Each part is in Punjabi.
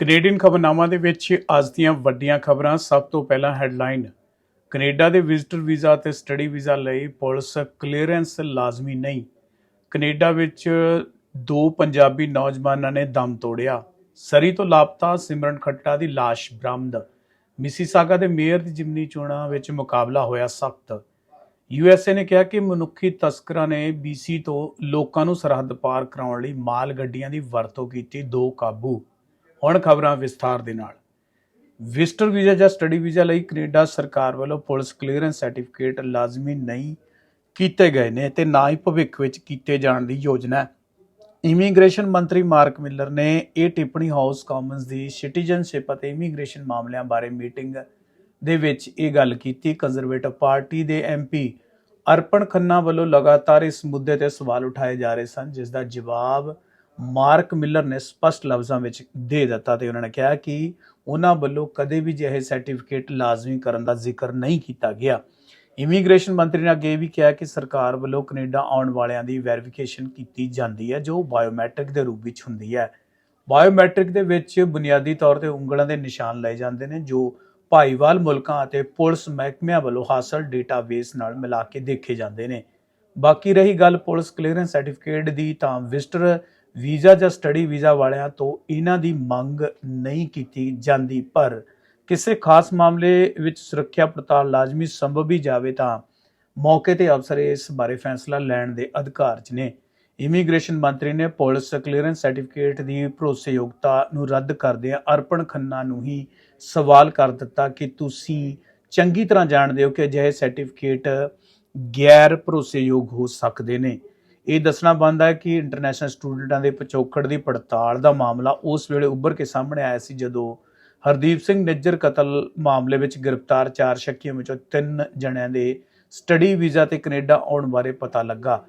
ਕੈਨੇਡੀਅਨ ਖਬਰਨਾਮਾ ਦੇ ਵਿੱਚ ਅੱਜ ਦੀਆਂ ਵੱਡੀਆਂ ਖਬਰਾਂ, ਸਭ ਤੋਂ ਪਹਿਲਾਂ ਹੈਡਲਾਈਨ, ਕੈਨੇਡਾ ਦੇ ਵਿਜ਼ਟਰ ਵੀਜ਼ਾ ਅਤੇ ਸਟੱਡੀ ਵੀਜ਼ਾ ਲਈ ਪੁਲਿਸ ਕਲੀਅਰੈਂਸ ਲਾਜ਼ਮੀ ਨਹੀਂ। ਕੈਨੇਡਾ ਵਿੱਚ ਦੋ ਪੰਜਾਬੀ ਨੌਜਵਾਨਾਂ ਨੇ ਦਮ ਤੋੜਿਆ। ਸਰੀ ਤੋਂ ਲਾਪਤਾ ਸਿਮਰਨ ਖੱਟਾ ਦੀ ਲਾਸ਼ ਬਰਾਮਦ। ਮਿਸੀਸਾਗਾ ਦੇ ਮੇਅਰ ਦੀ ਜਿਮਨੀ ਚੋਣਾਂ ਵਿੱਚ ਮੁਕਾਬਲਾ ਹੋਇਆ ਸਖਤ। ਯੂਐਸਏ ਨੇ ਕਿਹਾ ਕਿ ਮਨੁੱਖੀ ਤਸਕਰਾਂ ਨੇ ਬੀਸੀ ਤੋਂ ਲੋਕਾਂ ਨੂੰ ਸਰਹੱਦ ਪਾਰ ਕਰਾਉਣ ਲਈ ਮਾਲ ਗੱਡੀਆਂ ਦੀ ਵਰਤੋਂ ਕੀਤੀ, ਦੋ ਕਾਬੂ। ਹੁਣ ਖਬਰਾਂ ਵਿਸਥਾਰ ਦੇ ਨਾਲ। ਵਿਜ਼ਟਰ ਵੀਜ਼ਾ ਜਾਂ ਸਟੱਡੀ ਵੀਜ਼ਾ ਲਈ ਕੈਨੇਡਾ ਸਰਕਾਰ ਵੱਲੋਂ ਪੁਲਿਸ ਕਲੀਅਰੈਂਸ ਸਰਟੀਫਿਕੇਟ ਲਾਜ਼ਮੀ ਨਹੀਂ ਕੀਤੇ ਗਏ ਨੇ ਤੇ ਨਾ ਹੀ ਭਵਿੱਖ ਵਿੱਚ ਕੀਤੇ ਜਾਣ ਦੀ ਯੋਜਨਾ ਹੈ। ਇਮੀਗ੍ਰੇਸ਼ਨ ਮੰਤਰੀ ਮਾਰਕ ਮਿਲਰ ਨੇ ਇਹ ਟਿੱਪਣੀ ਹਾਊਸ ਕਾਮਨਸ ਦੀ ਸਿਟੀਜ਼ਨਸ਼ਿਪ ਅਤੇ ਇਮੀਗ੍ਰੇਸ਼ਨ ਮਾਮਲਿਆਂ ਬਾਰੇ ਮੀਟਿੰਗ ਦੇ ਵਿੱਚ ਇਹ ਗੱਲ ਕੀਤੀ। ਕੰਜ਼ਰਵੇਟਿਵ ਪਾਰਟੀ ਦੇ ਐਮਪੀ ਅਰਪਣ ਖੰਨਾ ਵੱਲੋਂ ਲਗਾਤਾਰ ਇਸ ਮੁੱਦੇ ਤੇ ਸਵਾਲ ਉਠਾਏ ਜਾ ਰਹੇ ਸਨ, ਜਿਸ ਦਾ ਜਵਾਬ ਮਾਰਕ ਮਿਲਰ ਨੇ ਸਪਸ਼ਟ ਲਫ਼ਜ਼ਾਂ ਵਿੱਚ ਦੇ ਦਿੱਤਾ ਤੇ ਉਹਨਾਂ ਨੇ ਕਿਹਾ ਕਿ ਉਹਨਾਂ ਵੱਲੋਂ ਕਦੇ ਵੀ ਜਿਹੇ ਸਰਟੀਫਿਕੇਟ ਲਾਜ਼ਮੀ ਕਰਨ ਦਾ ਜ਼ਿਕਰ ਨਹੀਂ ਕੀਤਾ ਗਿਆ। ਇਮੀਗ੍ਰੇਸ਼ਨ ਮੰਤਰੀ ਨੇ ਅੱਗੇ ਇਹ ਵੀ ਕਿਹਾ ਕਿ ਸਰਕਾਰ ਵੱਲੋਂ ਕੈਨੇਡਾ ਆਉਣ ਵਾਲਿਆਂ ਦੀ ਵੈਰੀਫਿਕੇਸ਼ਨ ਕੀਤੀ ਜਾਂਦੀ ਹੈ, ਜੋ ਬਾਇਓਮੈਟ੍ਰਿਕ ਦੇ ਰੂਪ ਵਿੱਚ ਹੁੰਦੀ ਹੈ। ਬਾਇਓਮੈਟ੍ਰਿਕ ਦੇ ਵਿੱਚ ਬੁਨਿਆਦੀ ਤੌਰ ਤੇ ਉਂਗਲਾਂ ਦੇ ਨਿਸ਼ਾਨ ਲਏ ਜਾਂਦੇ ਨੇ, ਜੋ ਭਾਈਵਾਲ ਮੁਲਕਾਂ ਅਤੇ ਪੁਲਿਸ ਮਹਿਕਮਿਆਂ ਵੱਲੋਂ ਹਾਸਲ ਡੇਟਾਬੇਸ ਨਾਲ ਮਿਲਾ ਕੇ ਦੇਖੇ ਜਾਂਦੇ ਨੇ। ਬਾਕੀ ਰਹੀ ਗੱਲ ਪੁਲਿਸ ਕਲੀਅਰੈਂਸ ਸਰਟੀਫਿਕੇਟ ਦੀ, ਤਾਂ ਵਿਜ਼ਟਰ ਵੀਜ਼ਾ ਜਾਂ ਸਟੱਡੀ ਵੀਜ਼ਾ ਵਾਲਿਆਂ ਤੋਂ ਇਹਨਾਂ ਦੀ ਮੰਗ ਨਹੀਂ ਕੀਤੀ ਜਾਂਦੀ, ਪਰ ਕਿਸੇ ਖਾਸ ਮਾਮਲੇ ਵਿੱਚ ਸੁਰੱਖਿਆ ਪੜਤਾਲ ਲਾਜ਼ਮੀ ਸੰਭਵ ਵੀ ਜਾਵੇ ਤਾਂ ਮੌਕੇ ਤੇ ਅਫਸਰ ਇਸ ਬਾਰੇ ਫੈਸਲਾ ਲੈਣ ਦੇ ਅਧਿਕਾਰ 'ਚ ਨੇ। ਇਮੀਗ੍ਰੇਸ਼ਨ ਮੰਤਰੀ ਨੇ ਪੁਲਿਸ ਕਲੀਅਰੈਂਸ ਸਰਟੀਫਿਕੇਟ ਦੀ ਭਰੋਸੇਯੋਗਤਾ ਨੂੰ ਰੱਦ ਕਰਦਿਆਂ ਅਰਪਣ ਖੰਨਾ ਨੂੰ ਹੀ ਸਵਾਲ ਕਰ ਦਿੱਤਾ ਕਿ ਤੁਸੀਂ ਚੰਗੀ ਤਰ੍ਹਾਂ ਜਾਣਦੇ ਹੋ ਕਿ ਅਜਿਹੇ ਸਰਟੀਫਿਕੇਟ ਗੈਰ ਭਰੋਸੇਯੋਗ ਹੋ ਸਕਦੇ ਨੇ। ਇਹ ਦੱਸਣਾ ਬਣਦਾ ਹੈ ਕਿ ਇੰਟਰਨੈਸ਼ਨਲ ਸਟੂਡੈਂਟਾਂ ਦੇ ਪਿਛੋਕੜ ਦੀ ਪੜਤਾਲ ਦਾ ਮਾਮਲਾ ਉਸ ਵੇਲੇ ਉੱਭਰ ਕੇ ਸਾਹਮਣੇ ਆਇਆ ਸੀ, ਜਦੋਂ ਹਰਦੀਪ ਸਿੰਘ ਨਿੱਜਰ ਕਤਲ ਮਾਮਲੇ ਵਿੱਚ ਗ੍ਰਿਫਤਾਰ ਚਾਰ ਸ਼ੱਕੀਆਂ ਵਿੱਚੋਂ ਤਿੰਨ ਜਣਿਆਂ ਦੇ ਸਟੱਡੀ ਵੀਜ਼ਾ ਤੇ ਕੈਨੇਡਾ ਆਉਣ ਬਾਰੇ ਪਤਾ ਲੱਗਾ।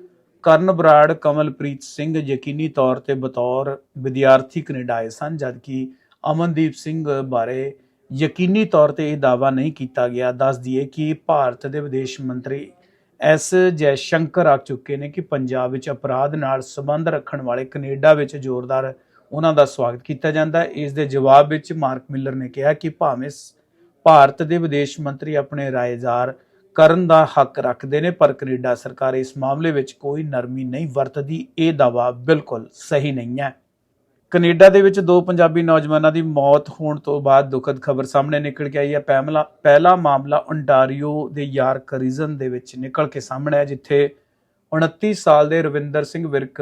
ਕਰਨ ਬਰਾੜ, ਕਮਲਪ੍ਰੀਤ ਸਿੰਘ ਯਕੀਨੀ ਤੌਰ ਤੇ ਬਤੌਰ ਵਿਦਿਆਰਥੀ ਕੈਨੇਡਾ ਆਏ ਸਨ, ਜਦਕਿ ਅਮਨਦੀਪ ਸਿੰਘ ਬਾਰੇ ਯਕੀਨੀ ਤੌਰ ਤੇ ਇਹ ਦਾਅਵਾ ਨਹੀਂ ਕੀਤਾ ਗਿਆ। ਦੱਸ ਦਈਏ ਕਿ ਭਾਰਤ ਦੇ ਵਿਦੇਸ਼ ਮੰਤਰੀ ਐਸ ਜੈ ਸ਼ੰਕਰ ਆ ਚੁੱਕੇ ਨੇ ਕਿ ਪੰਜਾਬ ਵਿੱਚ ਅਪਰਾਧ ਨਾਲ ਸੰਬੰਧ ਰੱਖਣ ਵਾਲੇ ਕੈਨੇਡਾ ਵਿੱਚ ਜ਼ੋਰਦਾਰ ਉਹਨਾਂ ਦਾ ਸਵਾਗਤ ਕੀਤਾ ਜਾਂਦਾ ਇਸ ਦੇ ਜਵਾਬ ਵਿੱਚ ਮਾਰਕ ਮਿਲਰ ਨੇ ਕਿਹਾ ਕਿ ਭਾਵੇਂ ਭਾਰਤ ਦੇ ਵਿਦੇਸ਼ ਮੰਤਰੀ ਆਪਣੇ ਰਾਏਜ਼ਾਰ ਕਰਨ ਦਾ ਹੱਕ ਰੱਖਦੇ ਨੇ, ਪਰ ਕੈਨੇਡਾ ਸਰਕਾਰ ਇਸ ਮਾਮਲੇ ਵਿੱਚ ਕੋਈ ਨਰਮੀ ਨਹੀਂ ਵਰਤਦੀ। ਇਹ ਦਾਅਵਾ ਬਿਲਕੁਲ ਸਹੀ ਨਹੀਂ ਹੈ। ਕੈਨੇਡਾ ਦੇ ਵਿੱਚ ਦੋ ਪੰਜਾਬੀ ਨੌਜਵਾਨਾਂ ਦੀ ਮੌਤ ਹੋਣ ਤੋਂ ਬਾਅਦ ਦੁਖਦ ਖਬਰ ਸਾਹਮਣੇ ਨਿਕਲ ਕੇ ਆਈ ਹੈ। ਪਹਿਲਾ ਪਹਿਲਾ ਮਾਮਲਾ ਓਨਟਾਰੀਓ ਦੇ ਯਾਰਕ ਰੀਜਨ ਦੇ ਵਿੱਚ ਨਿਕਲ ਕੇ ਸਾਹਮਣੇ ਆਇਆ, ਜਿੱਥੇ 29 ਸਾਲ ਦੇ ਰਵਿੰਦਰ ਸਿੰਘ ਵਿਰਕ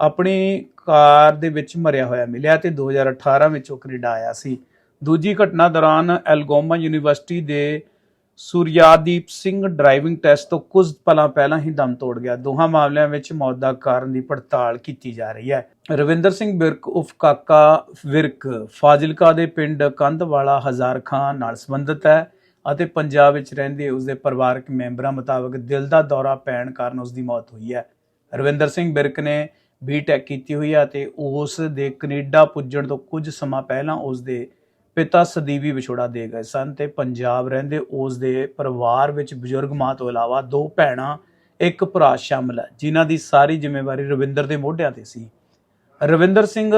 ਆਪਣੀ ਕਾਰ ਦੇ ਵਿੱਚ ਮਰਿਆ ਹੋਇਆ ਮਿਲਿਆ ਤੇ 2018 ਵਿੱਚ ਉਹ ਕੈਨੇਡਾ ਆਇਆ ਸੀ। ਦੂਜੀ ਘਟਨਾ ਦੌਰਾਨ ਐਲਗੋਮਾ ਯੂਨੀਵਰਸਿਟੀ ਦੇ ਸੂਰਯਾਦੀਪ ਸਿੰਘ ਡਰਾਈਵਿੰਗ ਟੈਸਟ ਤੋਂ ਕੁਝ ਪਲਾਂ ਪਹਿਲਾਂ ਹੀ ਦਮ ਤੋੜ ਗਿਆ। ਦੋਹਾਂ ਮਾਮਲਿਆਂ ਵਿੱਚ ਮੌਤ ਦਾ ਕਾਰਨ ਦੀ ਪੜਤਾਲ ਕੀਤੀ ਜਾ ਰਹੀ ਹੈ। ਰਵਿੰਦਰ ਸਿੰਘ ਬਿਰਕ ਉਫ ਕਾਕਾ ਵਿਰਕ ਫਾਜ਼ਿਲਕਾ ਦੇ ਪਿੰਡ ਕੰਧਵਾਲਾ ਹਜ਼ਾਰ ਖਾਨ ਨਾਲ ਸੰਬੰਧਿਤ ਹੈ ਅਤੇ ਪੰਜਾਬ ਵਿੱਚ ਰਹਿੰਦੇ ਉਸ ਦੇ ਪਰਿਵਾਰਕ ਮੈਂਬਰਾਂ ਮੁਤਾਬਕ ਦਿਲ ਦਾ ਦੌਰਾ ਪੈਣ ਕਾਰਨ ਉਸ ਦੀ ਮੌਤ ਹੋਈ ਹੈ। ਰਵਿੰਦਰ ਸਿੰਘ ਬਿਰਕ ਨੇ ਬੀਟੈਕ ਕੀਤੀ ਹੋਈ ਹੈ ਅਤੇ ਉਸ ਦੇ ਕੈਨੇਡਾ ਪੁੱਜਣ ਤੋਂ ਕੁਝ ਸਮਾਂ ਪਹਿਲਾਂ ਉਸ ਦੇ ਪਿਤਾ ਸਦੀਵੀ ਵਿਛੋੜਾ ਦੇ ਗਏ ਸਨ ਤੇ ਪੰਜਾਬ ਰਹਿੰਦੇ ਉਸ ਦੇ ਪਰਿਵਾਰ ਵਿੱਚ ਬਜ਼ੁਰਗ ਮਾਂ ਤੋਂ ਇਲਾਵਾ ਦੋ ਭੈਣਾਂ, ਇੱਕ ਭਰਾ ਸ਼ਾਮਲ ਹੈ, ਜਿਨ੍ਹਾਂ ਦੀ ਸਾਰੀ ਜ਼ਿੰਮੇਵਾਰੀ ਰਵਿੰਦਰ ਦੇ ਮੋਢਿਆਂ ਤੇ ਸੀ। ਰਵਿੰਦਰ ਸਿੰਘ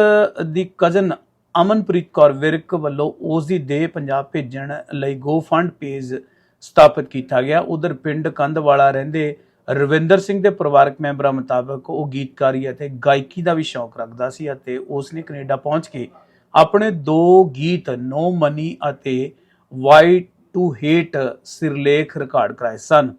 ਦੀ ਕਜ਼ਨ ਅਮਨਪ੍ਰੀਤ ਕੌਰ ਵਿਰਕ ਵੱਲੋਂ ਉਸ ਦੀ ਦੇਹ ਪੰਜਾਬ ਭੇਜਣ ਲਈ ਗੋ ਫੰਡ ਪੇਜ ਸਥਾਪਿਤ ਕੀਤਾ ਗਿਆ। ਉਧਰ ਪਿੰਡ ਕੰਧਵਾਲਾ ਰਹਿੰਦੇ ਰਵਿੰਦਰ ਸਿੰਘ ਦੇ ਪਰਿਵਾਰਕ ਮੈਂਬਰਾਂ ਮੁਤਾਬਕ ਉਹ ਗੀਤਕਾਰੀ ਅਤੇ ਗਾਇਕੀ ਦਾ ਵੀ ਸ਼ੌਕ ਰੱਖਦਾ ਸੀ ਅਤੇ ਉਸ ਨੇ ਕੈਨੇਡਾ ਪਹੁੰਚ ਕੇ ਆਪਣੇ ਦੋ ਗੀਤ ਨੋ ਮਨੀ ਅਤੇ ਵਾਈ ਟੂ ਹੇਟ ਸਿਰਲੇਖ ਰਿਕਾਰਡ ਕਰਾਏ ਸਨ।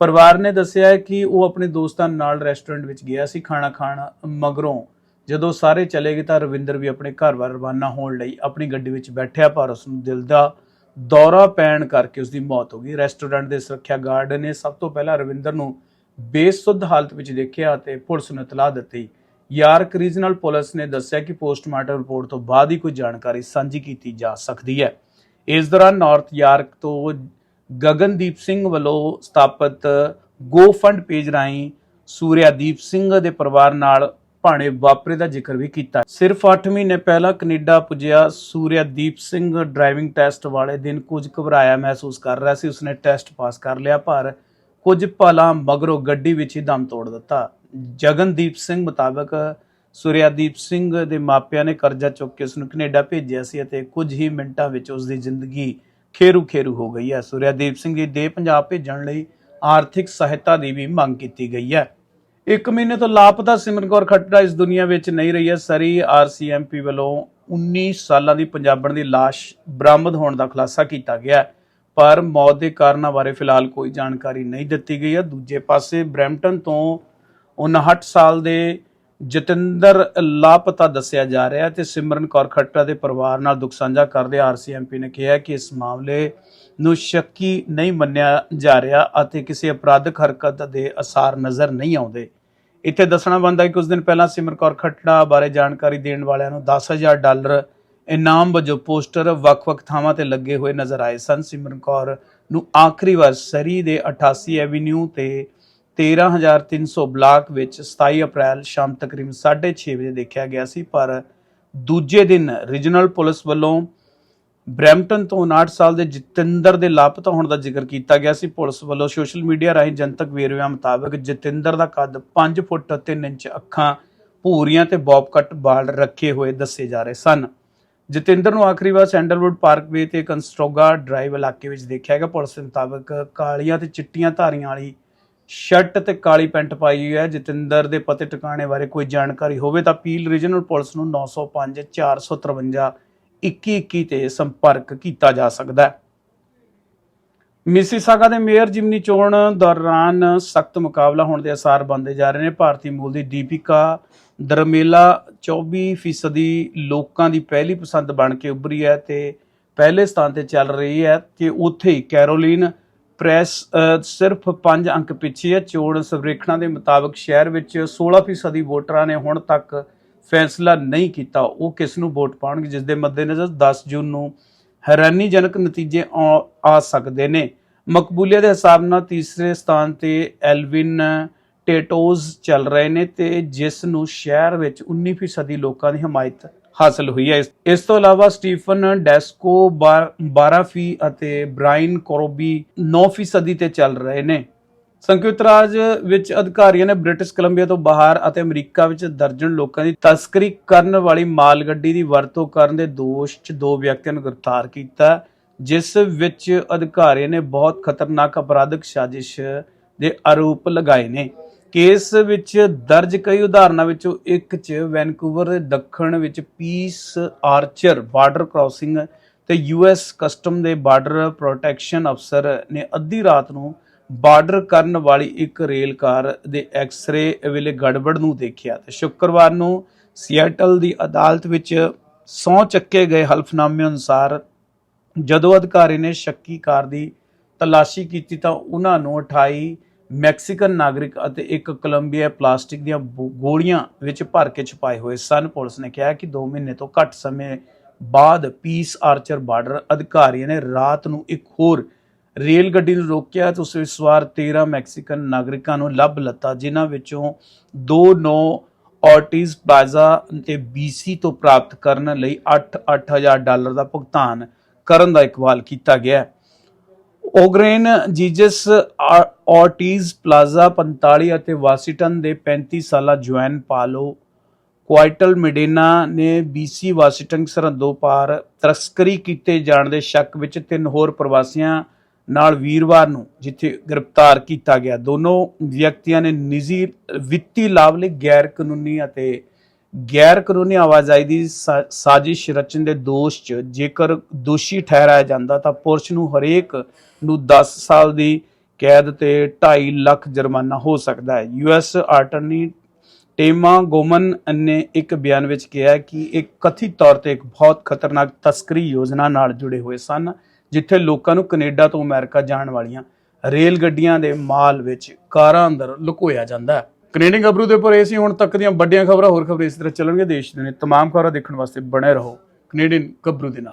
ਪਰਿਵਾਰ ਨੇ ਦੱਸਿਆ ਕਿ ਉਹ ਆਪਣੇ ਦੋਸਤਾਂ ਨਾਲ ਰੈਸਟੋਰੈਂਟ ਵਿੱਚ ਗਿਆ ਸੀ ਖਾਣਾ ਖਾਣ ਮਗਰੋਂ। ਜਦੋਂ ਸਾਰੇ ਚਲੇ ਗਏ ਤਾਂ ਰਵਿੰਦਰ ਵੀ ਆਪਣੇ ਘਰ ਵੱਲ ਰਵਾਨਾ ਹੋਣ ਲਈ ਆਪਣੀ ਗੱਡੀ ਵਿੱਚ ਬੈਠਿਆ, ਪਰ ਉਸ ਨੂੰ ਦਿਲ ਦਾ ਦੌਰਾ ਪੈਣ ਕਰਕੇ ਉਸ ਦੀ ਮੌਤ ਹੋ ਗਈ। ਰੈਸਟੋਰੈਂਟ ਦੇ ਸੁਰੱਖਿਆ ਗਾਰਡ ਨੇ ਸਭ ਤੋਂ ਪਹਿਲਾਂ ਰਵਿੰਦਰ ਨੂੰ ਬੇਸੁੱਧ ਹਾਲਤ ਵਿੱਚ ਦੇਖਿਆ ਅਤੇ ਪੁਲਿਸ ਨੂੰ ਇਤਲਾਹ ਦਿੱਤੀ। ਯਾਰਕ ਰੀਜਨਲ ਪੁਲਿਸ ਨੇ ਦੱਸਿਆ ਕਿ ਪੋਸਟਮਾਰਟਮ ਰਿਪੋਰਟ ਤੋਂ ਬਾਅਦ ਹੀ ਕੋਈ ਜਾਣਕਾਰੀ ਸਾਂਝੀ ਕੀਤੀ ਜਾ ਸਕਦੀ ਹੈ। ਇਸ ਦੌਰਾਨ ਨਾਰਥ ਯਾਰਕ ਤੋਂ ਗਗਨਦੀਪ ਸਿੰਘ ਵੱਲੋਂ ਸਥਾਪਿਤ ਗੋ ਫੰਡ ਪੇਜ ਰਾਹੀਂ ਸੂਰਿਆਦੀਪ ਸਿੰਘ ਦੇ ਪਰਿਵਾਰ ਨਾਲ ਭਾਣੇ ਵਾਪਰੇ ਦਾ ਜ਼ਿਕਰ ਵੀ ਕੀਤਾ। ਸਿਰਫ 8 ਮਹੀਨੇ ਪਹਿਲਾਂ ਕੈਨੇਡਾ ਪੁੱਜਿਆ ਸੂਰਿਆਦੀਪ ਸਿੰਘ ਡਰਾਈਵਿੰਗ ਟੈਸਟ ਵਾਲੇ ਦਿਨ ਕੁਝ ਘਬਰਾਇਆ ਮਹਿਸੂਸ ਕਰ ਰਿਹਾ ਸੀ। ਉਸਨੇ ਟੈਸਟ ਪਾਸ ਕਰ ਲਿਆ, ਪਰ ਕੁਝ ਪਲਾਂ ਮਗਰੋਂ ਗੱਡੀ ਵਿੱਚ ਹੀ ਦਮ ਤੋੜ ਦਿੱਤਾ। ਜਗਨਦੀਪ ਸਿੰਘ ਮੁਤਾਬਕ ਸੁਰਿਆਦੀਪ ਸਿੰਘ ਦੇ ਮਾਪਿਆਂ ਨੇ ਕਰਜ਼ਾ ਚੁੱਕ ਕੇ ਉਸ ਨੂੰ ਕੈਨੇਡਾ ਭੇਜਿਆ ਸੀ ਅਤੇ ਕੁਝ ਹੀ ਮਿੰਟਾਂ ਵਿੱਚ ਉਸ ਦੀ ਜ਼ਿੰਦਗੀ ਖੇਰੂ ਖੇਰੂ ਹੋ ਗਈ ਹੈ। ਸੁਰਿਆਦੀਪ ਸਿੰਘ ਦੀ ਦੇਹ ਪੰਜਾਬ ਭੇਜਣ ਲਈ ਆਰਥਿਕ ਸਹਾਇਤਾ ਦੀ ਵੀ ਮੰਗ ਕੀਤੀ ਗਈ ਹੈ। ਇੱਕ ਮਹੀਨੇ ਤੋਂ ਲਾਪਤਾ ਸਿਮਰਨ ਕੌਰ ਖੱਟੜਾ ਇਸ ਦੁਨੀਆ ਵਿੱਚ ਨਹੀਂ ਰਹੀ ਹੈ। ਸਰੀ ਆਰਸੀਐਮਪੀ ਵੱਲੋਂ 19 ਸਾਲਾਂ ਦੀ ਪੰਜਾਬਣ ਦੀ ਲਾਸ਼ ਬਰਾਮਦ ਹੋਣ ਦਾ ਖੁਲਾਸਾ ਕੀਤਾ ਗਿਆ ਪਰ ਮੌਤ ਦੇ ਕਾਰਨਾਂ ਬਾਰੇ ਫਿਲਹਾਲ ਕੋਈ ਜਾਣਕਾਰੀ ਨਹੀਂ ਦਿੱਤੀ ਗਈ ਹੈ। ਦੂਜੇ ਪਾਸੇ ਬਰੈਂਪਟਨ ਤੋਂ 59 ਸਾਲ ਦੇ ਜਤਿੰਦਰ ਲਾਪਤਾ ਦੱਸਿਆ ਜਾ ਰਿਹਾ ਹੈ ਤੇ ਸਿਮਰਨ ਕੌਰ ਖੱਟੜਾ ਦੇ ਪਰਿਵਾਰ ਨਾਲ ਦੁੱਖ ਸਾਂਝਾ ਕਰਦੇ ਆਰਸੀਐਮਪੀ ਨੇ ਕਿਹਾ ਕਿ ਇਸ ਮਾਮਲੇ ਨੂੰ ਸ਼ੱਕੀ ਨਹੀਂ ਮੰਨਿਆ ਜਾ ਰਿਹਾ ਅਤੇ ਕਿਸੇ ਅਪਰਾਧਿਕ ਹਰਕਤ ਦੇ ਅਸਾਰ ਨਜ਼ਰ ਨਹੀਂ ਆਉਂਦੇ। ਇੱਥੇ ਦੱਸਣਾ ਬਣਦਾ ਕਿ ਕੁਝ ਦਿਨ ਪਹਿਲਾਂ ਸਿਮਰਨ ਕੌਰ ਖੱਟੜਾ ਬਾਰੇ ਜਾਣਕਾਰੀ ਦੇਣ ਵਾਲਿਆਂ ਨੂੰ 10000 ਡਾਲਰ ਇਨਾਮ ਵਜੋਂ ਪੋਸਟਰ ਵੱਖ-ਵੱਖ ਥਾਵਾਂ ਤੇ ਲੱਗੇ ਹੋਏ ਨਜ਼ਰ ਆਏ ਸਨ। ਸਿਮਰਨ ਕੌਰ ਨੂੰ ਆਖਰੀ ਵਾਰ ਸਰੀ ਦੇ 88 ਐਵੀਨਿਊ ਤੇ 13300 ਬਲਾਕ ਵਿੱਚ 27 ਅਪ੍ਰੈਲ ਸ਼ਾਮ ਤਕਰੀਬਨ 6:30 ਵਜੇ ਦੇਖਿਆ ਗਿਆ ਸੀ, ਪਰ ਦੂਜੇ ਦਿਨ ਰੀਜਨਲ ਪੁਲਿਸ ਵੱਲੋਂ ਬ੍ਰੈਂਪਟਨ ਤੋਂ 59 ਸਾਲ ਦੇ ਜਤਿੰਦਰ ਦੇ ਲਾਪਤਾ ਹੋਣ ਦਾ ਜ਼ਿਕਰ ਕੀਤਾ ਗਿਆ ਸੀ। ਪੁਲਿਸ ਵੱਲੋਂ ਸੋਸ਼ਲ ਮੀਡੀਆ ਰਾਹੀਂ ਜਨਤਕ ਵੇਰਵਿਆਂ ਮੁਤਾਬਕ ਜਤਿੰਦਰ ਦਾ ਕੱਦ 5 ਫੁੱਟ 3 ਇੰਚ, ਅੱਖਾਂ ਭੂਰੀਆਂ ਤੇ ਬੌਬ ਕੱਟ ਵਾਲ ਰੱਖੇ ਹੋਏ ਦੱਸੇ ਜਾ ਰਹੇ ਸਨ। ਜਤਿੰਦਰ ਨੂੰ ਆਖਰੀ ਵਾਰ ਸੈਂਡਲਵੁੱਡ ਪਾਰਕਵੇ ਤੇ ਕੰਸਟਰੋਗਾ ਡਰਾਈਵ ਇਲਾਕੇ ਵਿੱਚ ਦੇਖਿਆ ਗਿਆ। ਪੁਲਿਸ ਦੇ ਮੁਤਾਬਕ ਕਾਲੀਆਂ ਤੇ ਚਿੱਟੀਆਂ ਧਾਰੀਆਂ ਵਾਲੀ ਸ਼ਰਟ ਤੇ ਕਾਲੀ ਪੈਂਟ ਪਾਈ ਹੋਈ ਹੈ। ਜਤਿੰਦਰ ਦੇ ਪਤੇ ਟਿਕਾਣੇ ਬਾਰੇ ਕੋਈ ਜਾਣਕਾਰੀ ਹੋਵੇ ਤਾਂ ਪੀਲ ਰੀਜਨਲ ਪੁਲਿਸ ਨੂੰ 905 453 2121 ਤੇ ਸੰਪਰਕ ਕੀਤਾ ਜਾ ਸਕਦਾ ਹੈ। ਮਿਸੀਸਾਗਾ ਦੇ ਮੇਅਰ ਜਿਮਨੀ ਚੋਣ ਦੌਰਾਨ ਸਖਤ ਮੁਕਾਬਲਾ ਹੋਣ ਦੇ ਅਸਾਰ ਬਣਦੇ ਜਾ ਰਹੇ ਨੇ। ਭਾਰਤੀ ਮੂਲ ਦੀ ਦੀਪਿਕਾ ਦਰਮੇਲਾ 24% ਲੋਕਾਂ ਦੀ ਪਹਿਲੀ ਪਸੰਦ ਬਣ ਕੇ ਉੱਭਰੀ ਹੈ ਤੇ ਪਹਿਲੇ ਸਥਾਨ ਤੇ ਚੱਲ ਰਹੀ ਹੈ ਕਿ ਉੱਥੇ ਹੀ ਕੈਰੋਲਿਨ ਪ੍ਰੈਸ ਸਿਰਫ 5 ਅੰਕ ਪਿੱਛੇ ਹੈ। ਚੋਣ ਸਰਵੇਖਣਾਂ ਦੇ ਮੁਤਾਬਕ ਸ਼ਹਿਰ ਵਿੱਚ 16% ਵੋਟਰਾਂ ਨੇ ਹੁਣ ਤੱਕ ਫੈਸਲਾ ਨਹੀਂ ਕੀਤਾ। ਉਹ ਕਿਸ ਨੂੰ ਵੋਟ ਪਾਉਣਗੇ, ਜਿਸ ਦੇ ਮੱਦੇਨਜ਼ਰ 10 ਜੂਨ ਨੂੰ ਹੈਰਾਨੀਜਨਕ ਨਤੀਜੇ ਆ- ਆ ਸਕਦੇ ਨੇ। ਮਕਬੂਲੀਅਤ ਦੇ ਹਿਸਾਬ ਨਾਲ ਤੀਸਰੇ ਸਥਾਨ ਤੇ ਐਲਵਿਨ ਟੇਟੋਜ਼ ਚੱਲ ਰਹੇ ਨੇ ਤੇ ਜਿਸ ਨੂੰ ਸ਼ਹਿਰ ਵਿੱਚ 19% ਲੋਕਾਂ ਦੀ ਹਮਾਇਤ ਹਾਸਲ ਹੋਈ ਹੈ। ਇਸ- ਤੋਂ ਇਲਾਵਾ ਸਟੀਫਨ ਡੈਸਕੋ 12 ਫੀ ਅਤੇ ਬ੍ਰਾਇਨ ਕੋਰੋਬੀ 9% ਤੇ ਚੱਲ ਰਹੇ ਨੇ। ਸੰਯੁਕਤ ਰਾਜ ਵਿੱਚ ਅਧਿਕਾਰੀਆਂ ਨੇ ਬ੍ਰਿਟਿਸ਼ ਕੋਲੰਬੀਆ ਤੋਂ ਬਾਹਰ ਅਤੇ ਅਮਰੀਕਾ ਵਿੱਚ ਦਰਜਨ ਲੋਕਾਂ ਦੀ ਤਸਕਰੀ ਕਰਨ ਵਾਲੀ ਮਾਲ ਗੱਡੀ ਦੀ ਵਰਤੋਂ ਕਰਨ ਦੇ ਦੋਸ਼ 'ਚ ਦੋ ਵਿਅਕਤੀਆਂ ਨੂੰ ਗ੍ਰਿਫਤਾਰ ਕੀਤਾ ਜਿਸ ਵਿੱਚ ਅਧਿਕਾਰੀਆਂ ਨੇ ਬਹੁਤ ਖਤਰਨਾਕ ਅਪਰਾਧਿਕ ਸਾਜ਼ਿਸ਼ ਦੇ ਆਰੋਪ ਲਗਾਏ ਨੇ। ਕੇਸ ਵਿੱਚ ਦਰਜ ਕਈ ਉਦਾਹਰਨਾਂ ਵਿੱਚੋਂ ਇੱਕ 'ਚ ਵੈਨਕੂਵਰ ਦੇ ਦੱਖਣ ਵਿੱਚ ਪੀਸ ਆਰਚਰ, ਬਾਰਡਰ ਕ੍ਰਾਸਿੰਗ ਤੇ ਯੂਐਸ ਕਸਟਮ ਦੇ ਬਾਰਡਰ ਪ੍ਰੋਟੈਕਸ਼ਨ ਅਫਸਰ ਨੇ ਅੱਧੀ ਰਾਤ ਨੂੰ ਬਾਰਡਰ ਕਰਨ ਵਾਲੀ ਇੱਕ ਰੇਲ ਕਾਰ ਦੇ ਐਕਸ-ਰੇ ਵੇਲੇ ਗੜਬੜ ਨੂੰ ਦੇਖਿਆ ਤੇ ਸ਼ੁੱਕਰਵਾਰ ਨੂੰ ਸੀਐਟਲ ਦੀ ਅਦਾਲਤ ਵਿੱਚ ਸਹੁੰ ਚੱਕੇ ਗਏ ਹਲਫਨਾਮੇ ਅਨੁਸਾਰ ਜਦੋਂ ਅਧਿਕਾਰੀ ਨੇ ਸ਼ੱਕੀ ਕਾਰ ਦੀ ਤਲਾਸ਼ੀ ਕੀਤੀ ਤਾਂ ਉਹਨਾਂ ਨੂੰ 28 ਮੈਕਸੀਕਨ ਨਾਗਰਿਕ ਅਤੇ ਇੱਕ ਕੋਲੰਬੀਆ ਪਲਾਸਟਿਕ ਦੀਆਂ ਬੋ- ਗੋਲੀਆਂ ਵਿੱਚ ਭਰ ਕੇ ਛਪਾਏ ਹੋਏ ਸਨ। ਪੁਲਿਸ ਨੇ ਕਿਹਾ ਕਿ 2 ਮਹੀਨੇ ਤੋਂ ਘੱਟ ਸਮੇਂ ਬਾਅਦ ਪੀਸ ਆਰਚਰ ਬਾਰਡਰ ਅਧਿਕਾਰੀਆਂ ਨੇ ਰਾਤ ਨੂੰ ਇੱਕ ਹੋਰ ਰੇਲ ਗੱਡੀ ਨੂੰ ਰੋਕਿਆ ਤੇ ਉਸ ਵਿੱਚ ਸਵਾਰ 13 ਮੈਕਸੀਕਨ ਨਾਗਰਿਕਾਂ ਨੂੰ ਲੱਭ ਲੱਤਾ, ਜਿਨ੍ਹਾਂ ਵਿੱਚੋਂ ਦੋ ਨੌ ਆਰਟਿਸ ਪਲਾਜ਼ਾ ਤੇ BC ਤੋਂ ਪ੍ਰਾਪਤ ਕਰਨ ਲਈ 8-8000 ਡਾਲਰ ਦਾ ਭੁਗਤਾਨ ਕਰਨ ਦਾ ਇਕਬਾਲ ਕੀਤਾ ਗਿਆ। ਹੈ ਓਗਰੇਨ, ਜੀਜਸ ਆ- ਪਲਾਜ਼ਾ 45 ਅਤੇ ਵਾਸ਼ਿੰਗਟਨ ਦੇ 35 ਸਾਲਾ ਜੁਐਨ ਪਾਲੋ ਕੁਆਇਟਲ ਮਿਡੇਨਾ ਨੇ BC ਵਾਸ਼ਿੰਗਟਨ ਸਰਹੱਦੋਂ ਪਾਰ ਤਸਕਰੀ ਕੀਤੇ ਜਾਣ ਦੇ ਸ਼ੱਕ ਵਿੱਚ ਤਿੰਨ ਹੋਰ ਪ੍ਰਵਾਸੀਆਂ ਨਾਲ ਵੀਰਵਾਰ ਨੂੰ ਜਿੱਥੇ ਗ੍ਰਿਫਤਾਰ ਕੀਤਾ ਗਿਆ। ਦੋਨੋਂ ਵਿਅਕਤੀਆਂ ਨੇ ਨਿੱਜੀ ਵਿੱਤੀ ਲਾਭ ਲਈ ਗੈਰ ਕਾਨੂੰਨੀ ਅਤੇ ਗੈਰ ਕਾਨੂੰਨੀ ਆਵਾਜਾਈ ਦੀ ਸਾ- ਸਾਜ਼ਿਸ਼ ਰਚਨ ਦੇ ਦੋਸ਼ 'ਚ ਜੇਕਰ ਦੋਸ਼ੀ ਠਹਿਰਾਇਆ ਜਾਂਦਾ ਤਾਂ ਪੁਰਸ਼ ਨੂੰ ਹਰੇਕ ਨੂੰ 10 ਸਾਲ ਦੀ ਕੈਦ ਤੇ 2.5 ਲੱਖ ਜੁਰਮਾਨਾ ਹੋ ਸਕਦਾ ਹੈ। ਯੂਐਸ ਅਟਾਰਨੀ ਟੇਮਾ ਗੋਮਨ ਨੇ ਇੱਕ ਬਿਆਨ ਵਿੱਚ ਕਿਹਾ ਕਿ ਇਹ ਕਥਿਤ ਤੌਰ ਤੇ ਇੱਕ ਬਹੁਤ ਖਤਰਨਾਕ ਤਸਕਰੀ ਯੋਜਨਾ ਨਾਲ ਜੁੜੇ ਹੋਏ ਸਨ, ਜਿੱਥੇ ਲੋਕਾਂ ਨੂੰ ਕੈਨੇਡਾ ਤੋਂ ਅਮਰੀਕਾ ਜਾਣ ਵਾਲੀਆਂ ਰੇਲ ਗੱਡੀਆਂ ਦੇ ਮਾਲ ਵਿੱਚ ਕਾਰਾਂ ਅੰਦਰ ਲੁਕੋਇਆ ਜਾਂਦਾ ਹੈ। ਕੈਨੇਡੀਅਨ ਗੱਭਰੂ ਦੇ ਉੱਪਰ ਇਹ ਸੀ ਹੁਣ ਤੱਕ ਦੀਆਂ ਵੱਡੀਆਂ ਖਬਰਾਂ ਹੋਰ ਖਬਰਾਂ ਇਸ ਤਰ੍ਹਾਂ ਚੱਲਣਗੇ ਦੇਸ਼ ਦੇ ਨੇ तमाम ਖਬਰਾਂ ਦੇਖਣ ਵਾਸਤੇ ਬਣੇ ਰਹੋ ਕੈਨੇਡੀਅਨ ਗੱਭਰੂ ਦੇ ਨਾਲ